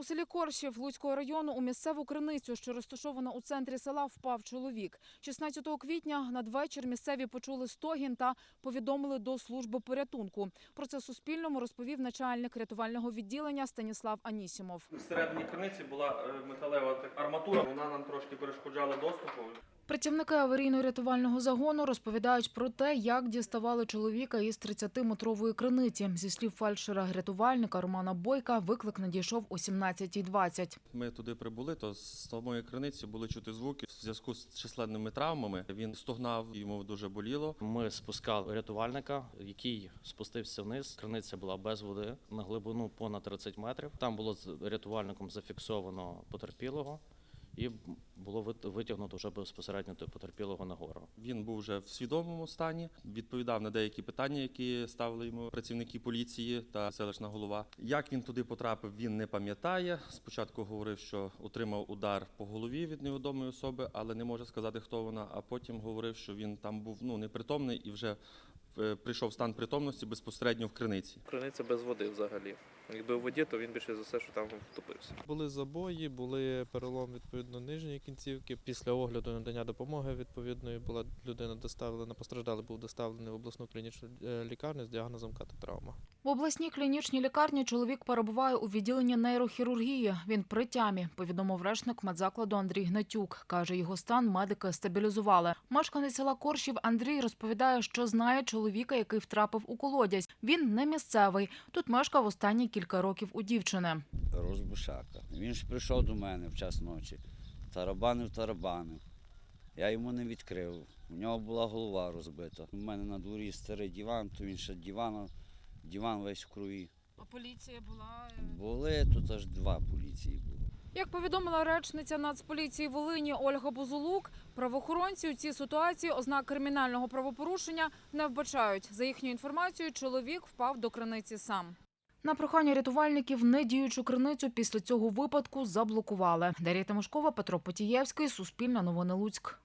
У селі Коршів Луцького району у місцеву криницю, що розташована у центрі села, впав чоловік. 16 квітня надвечір місцеві почули стогін та повідомили до служби порятунку. Про це Суспільному розповів начальник рятувального відділення Станіслав Анісімов. Всередині криниці була е, металева арматура. Вона нам трошки перешкоджала доступу. Працівники аварійно-рятувального загону розповідають про те, як діставали чоловіка із 30-метрової криниці. Зі слів фельдшера-рятувальника Романа Бойка, виклик надійшов о 17.20. Ми туди прибули, то з самої криниці були чути звуки в зв'язку з численними травмами. Він стогнав, йому дуже боліло. Ми спускали рятувальника, який спустився вниз. Криниця була без води на глибину понад 30 метрів. Там було з рятувальником зафіксовано потерпілого, і було витягнуто вже безпосередньо до потерпілого нагору. Він був вже в свідомому стані, відповідав на деякі питання, які ставили йому працівники поліції та селищна голова. Як він туди потрапив, він не пам'ятає. Спочатку говорив, що отримав удар по голові від невідомої особи, але не може сказати, хто вона. А потім говорив, що він там був ну непритомний і вже прийшов стан притомності безпосередньо в криниці. Криниця без води взагалі. Якби в воді, то він більше за все, що там втопився. Були забої, були перелом відповідно нижньої кінцівки. Після огляду надання допомоги відповідної була людина доставлена, постраждалий був доставлений в обласну клінічну е, лікарню з діагнозом кататравма. В обласній клінічній лікарні чоловік перебуває у відділенні нейрохірургії. Він при тямі, повідомив речник медзакладу Андрій Гнатюк. Каже, його стан медики стабілізували. Мешканець села Коршів Андрій розповідає, що знає чоловіка, який втрапив у колодязь. Він не місцевий. Тут мешкав останні кілька років у дівчини. Розбушака. Він ж прийшов до мене в час ночі. Тарабанив, тарабанив. Я йому не відкрив. У нього була голова розбита. У мене на дворі старий диван, то він ще диван, диван весь в крові. А поліція була Були тут аж два поліції було. Як повідомила речниця Нацполіції Волині Ольга Бузулук, правоохоронці у цій ситуації ознак кримінального правопорушення не вбачають. За їхньою інформацією, чоловік впав до криниці сам. На прохання рятувальників недіючу криницю після цього випадку заблокували. Дар'я Тимошкова, Петро Потієвський, Суспільне новини Луцьк.